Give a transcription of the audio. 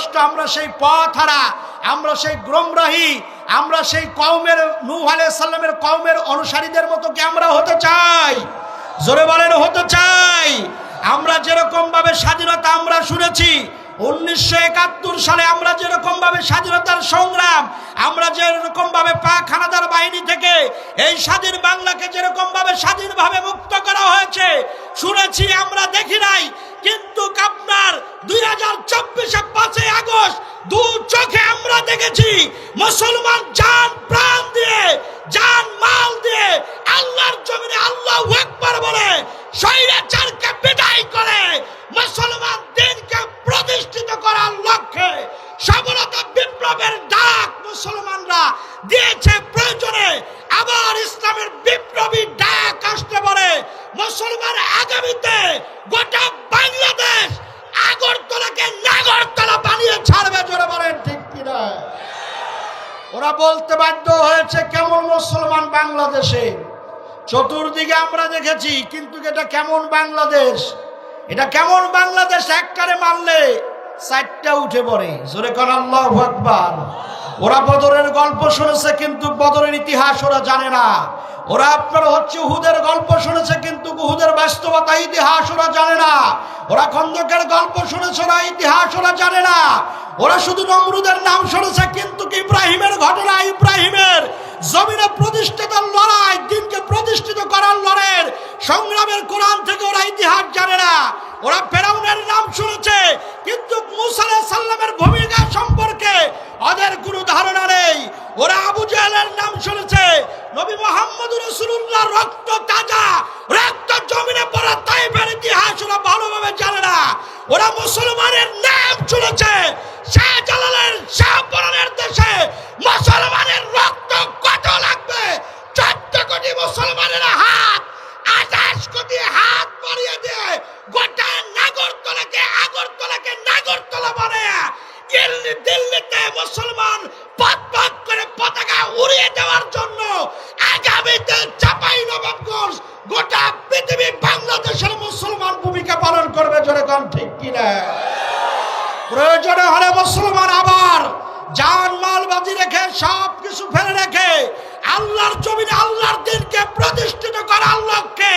পথভ্রষ্ট আমরা সেই পথ হারা, আমরা সেই গ্রমরাহী, আমরা সেই কওমের, নূহ আলাইহিস সালামের কওমের অনুসারীদের মতো কি আমরা হতে চাই? জোরে বলেন, হতে চাই। আমরা যেরকম ভাবে স্বাধীনতা আমরা শুনেছি, উনিশশো একাত্তর সালে আমরা যেরকম ভাবে স্বাধীনতার সংগ্রাম, আমরা যেরকম ভাবে পাক হানাদার বাহিনী থেকে এই স্বাধীন বাংলাকে যেরকম ভাবে স্বাধীনভাবে মুক্ত করা হয়েছে, শুনেছি, আমরা দেখি নাই দেখেছি, মুসলমান জান, প্রাণ দিয়ে, জান, মাল দিয়ে আল্লাহর জমিনে আল্লাহ একবার বলে, স্বৈরাচারকে বিদায় করে, মুসলমান দিনকে প্রতিষ্ঠিত করার লক্ষ্যে সফলতা বিপ্লবের ডাক মুসলমানরা দিয়েছে প্রয়োজনে। আবার ওরা বলতে বাধ্য হয়েছে, কেমন মুসলমান বাংলাদেশে? চতুর্দিকে আমরা দেখেছি, কিন্তু এটা কেমন বাংলাদেশ? এটা কেমন বাংলাদেশ, একটারে মারলে চারটা উঠে পড়ে। জোরে কর, আল্লাহ ওরা বদরের গল্প শুনেছে, কিন্তু বদরের ইতিহাস ওরা জানে না। ওরা আপনার হচ্ছে উহুদের গল্প শুনেছে, কিন্তু উহুদের বাস্তবতা ইতিহাস ওরা জানে না। ওরা খন্দকের গল্প শুনেছে, ওরা ইতিহাস ওরা জানে না। ওরা শুধু নমরুদের নাম শুনেছে, কিন্তু ইব্রাহিমের ঘটনা? ইব্রাহিমের জমিনে প্রতিষ্ঠিত লড়াই, দিনকে প্রতিষ্ঠিত করার লড়াইয়ের সংগ্রামের কোরআন থেকে ওরা ইতিহাস জানে না। ওরা ফেরাউনের নাম শুনেছে, কিন্তু মুসা আলাইহিস সাল্লামের ভূমিকা সম্পর্কে ওদের কোনো ধারণা নেই। ওরা আবু জাহেলের নাম শুনেছে, নবী মোহাম্মদ রসুল্লাহ রক্ত তাজা মুসলমানের হাত আঠাশ কোটি হাত বাড়িয়ে দিয়ে গোটা নাগরতলাকে, আগরতলাকে নাগরতলা বানায় দিল্লি, দিল্লিতে মুসলমান পথ পথ করে পতাকা উড়িয়ে দেওয়ার জন্য আগামীতে চাপাই নবাবগঞ্জ গোটা পৃথিবী বাংলাদেশের মুসলমান ভূমিকা পালন করবে কোন ঠিক কিনা প্রয়োজনে হলে মুসলমান আবার জান মাল বাজি রেখে সব কিছু ফেলে রেখে আল্লাহর জমিনে আল্লাহর দিনকে প্রতিষ্ঠিত করার লক্ষ্যে